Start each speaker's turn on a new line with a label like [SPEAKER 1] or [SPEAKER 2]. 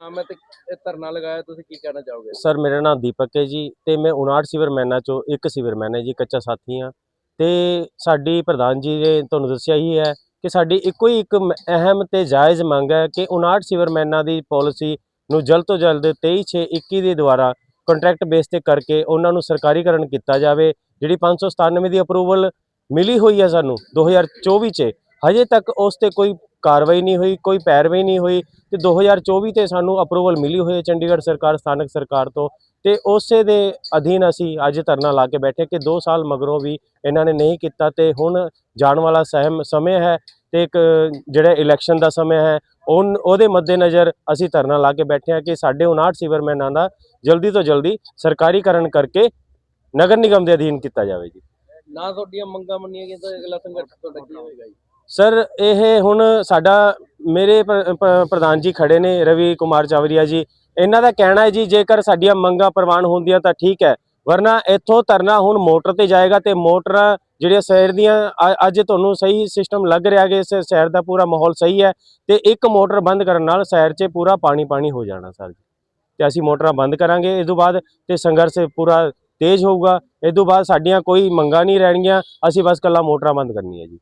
[SPEAKER 1] ਹਾਂ, ਮੈਂ ਤੇ ਇਹ ਧਰਨਾ ਲਗਾਇਆ, ਤੁਸੀਂ ਕੀ ਕਹਿਣਾ ਚਾਹੋਗੇ?
[SPEAKER 2] ਸਰ ਮੇਰਾ ਨਾਮ ਦੀਪਕ ਹੈ ਜੀ ਤੇ ਮੈਂ 59 ਸਿਵਰਮੈਨਾਂ ਚੋਂ ਇੱਕ ਸਿਵਰਮੈਨ ਹੈ ਜੀ, ਕੱਚਾ ਸਾਥੀ ਹਾਂ। ਤੇ ਸਾਡੀ ਪ੍ਰਧਾਨ ਜੀ ਨੇ ਤੁਹਾਨੂੰ ਦੱਸਿਆ ਹੀ ਹੈ ਕਿ ਸਾਡੀ ਇੱਕੋ ਹੀ ਇੱਕ ਅਹਿਮ ਤੇ ਜਾਇਜ਼ ਮੰਗ ਹੈ ਕਿ 59 ਸਿਵਰਮੈਨਾਂ ਦੀ ਪਾਲਿਸੀ ਨੂੰ ਜਲਦ ਤੋਂ ਜਲਦ 23/6/21 ਦੇ ਦੁਆਰਾ ਕੰਟਰੈਕਟ ਬੇਸ ਤੇ ਕਰਕੇ ਉਹਨਾਂ ਨੂੰ ਸਰਕਾਰੀਕਰਨ ਕੀਤਾ ਜਾਵੇ, ਜਿਹੜੀ 597 ਦੀ ਅਪਰੂਵਲ ਮਿਲੀ ਹੋਈ ਹੈ ਸਾਨੂੰ 2024 ਚ। ਹਜੇ ਤੱਕ ਉਸ ਤੇ ਕੋਈ ਕਾਰਵਾਈ ਨਹੀਂ ਹੋਈ, ਕੋਈ ਪੈਰਵਾਈ ਨਹੀਂ ਹੋਈ ਤੇ 2024 ਤੇ ਸਾਨੂੰ ਅਪਰੂਵਲ ਮਿਲੀ ਹੋਈ ਹੈ ਚੰਡੀਗੜ੍ਹ ਸਰਕਾਰ, ਸਥਾਨਕ ਸਰਕਾਰ ਤੋਂ ਤੇ ਉਸੇ ਦੇ ਅਧੀਨ ਅਸੀਂ ਅੱਜ ਧਰਨਾ ਲਾ ਕੇ ਬੈਠੇ ਕਿ 2 ਸਾਲ ਮਗਰੋਂ ਵੀ ਇਹਨਾਂ ਨੇ ਨਹੀਂ ਕੀਤਾ ਤੇ ਹੁਣ ਜਾਣ ਵਾਲਾ ਸਹਿਮ, ਸਮੇਂ ਹੈ ਤੇ ਇੱਕ ਜਿਹੜਾ ਇਲੈਕਸ਼ਨ ਦਾ ਸਮਾਂ ਹੈ, ਉਨ, ਉਹਦੇ ਮੱਦੇਨਜ਼ਰ ਅਸੀਂ ਧਰਨਾ ਲਾ ਕੇ ਬੈਠੇ ਹਾਂ ਕਿ ਸਾਡੇ 59 ਸਿਵਰਮੈਨਾਂ ਦਾ ਜਲਦੀ ਤੋਂ ਜਲਦੀ ਸਰਕਾਰੀਕਰਨ ਕਰਕੇ ਨਗਰ ਨਿਗਮ ਦੇ ਅਧੀਨ ਕੀਤਾ ਜਾਵੇ ਜੀ।
[SPEAKER 1] ਨਾ ਤੁਹਾਡੀਆਂ ਮੰਗਾਂ ਮੰਨੀਆਂ ਗਈਆਂ ਤਾਂ ਅਗਲਾ ਸੰਘਰਸ਼ ਤੁਹਾਡਾ ਕੀ ਹੋਏਗਾ ਜੀ?
[SPEAKER 2] ਸਰ, ਇਹ ਹੁਣ ਸਾਡਾ ਮੇਰੇ ਪ- ਪ- ਪ੍ਰਧਾਨ ਜੀ ਖੜੇ ਨੇ, ਰਵੀ ਕੁਮਾਰ ਚਾਵਰੀਆ ਜੀ। ਇਹਨਾਂ ਦਾ ਕਹਿਣਾ ਹੈ ਜੀ, ਜੇਕਰ ਸਾਡੀਆਂ ਮੰਗਾਂ ਪ੍ਰਵਾਨ ਹੁੰਦੀਆਂ ਤਾਂ ਠੀਕ ਹੈ, ਵਰਨਾ ਇੱਥੋਂ ਧਰਨਾ ਹੁਣ ਮੋਟਰ ਤੇ ਜਾਏਗਾ ਤੇ ਮੋਟਰਾਂ ਜਿਹੜੀਆਂ ਸ਼ਹਿਰ ਦੀਆਂ ਅ- ਅੱਜ ਤੁਹਾਨੂੰ ਸਹੀ ਸਿਸਟਮ ਲੱਗ ਰਿਹਾ ਕਿ ਇਸ ਸ਼ਹਿਰ ਦਾ ਪੂਰਾ ਮਾਹੌਲ ਸਹੀ ਹੈ ਤੇ ਇੱਕ ਮੋਟਰ ਬੰਦ ਕਰਨ ਨਾਲ ਸ਼ਹਿਰ 'ਚ ਪੂਰਾ ਪਾਣੀ ਪਾਣੀ ਹੋ ਜਾਣਾ ਸਰ ਜੀ। ਤੇ ਅਸੀਂ ਮੋਟਰਾਂ ਬੰਦ ਕਰਾਂਗੇ, ਇਸ ਤੋਂ ਬਾਅਦ ਤੇ ਸੰਘਰਸ਼ ਪੂਰਾ ਤੇਜ਼ ਹੋਊਗਾ, ਇਸ ਤੋਂ ਬਾਅਦ ਸਾਡੀਆਂ ਕੋਈ ਮੰਗਾਂ ਨਹੀਂ ਰਹਿਣਗੀਆਂ, ਅਸੀਂ ਬਸ ਕੱਲਾ ਮੋਟਰਾਂ ਬੰਦ ਕਰਨੀ ਹੈ ਜੀ।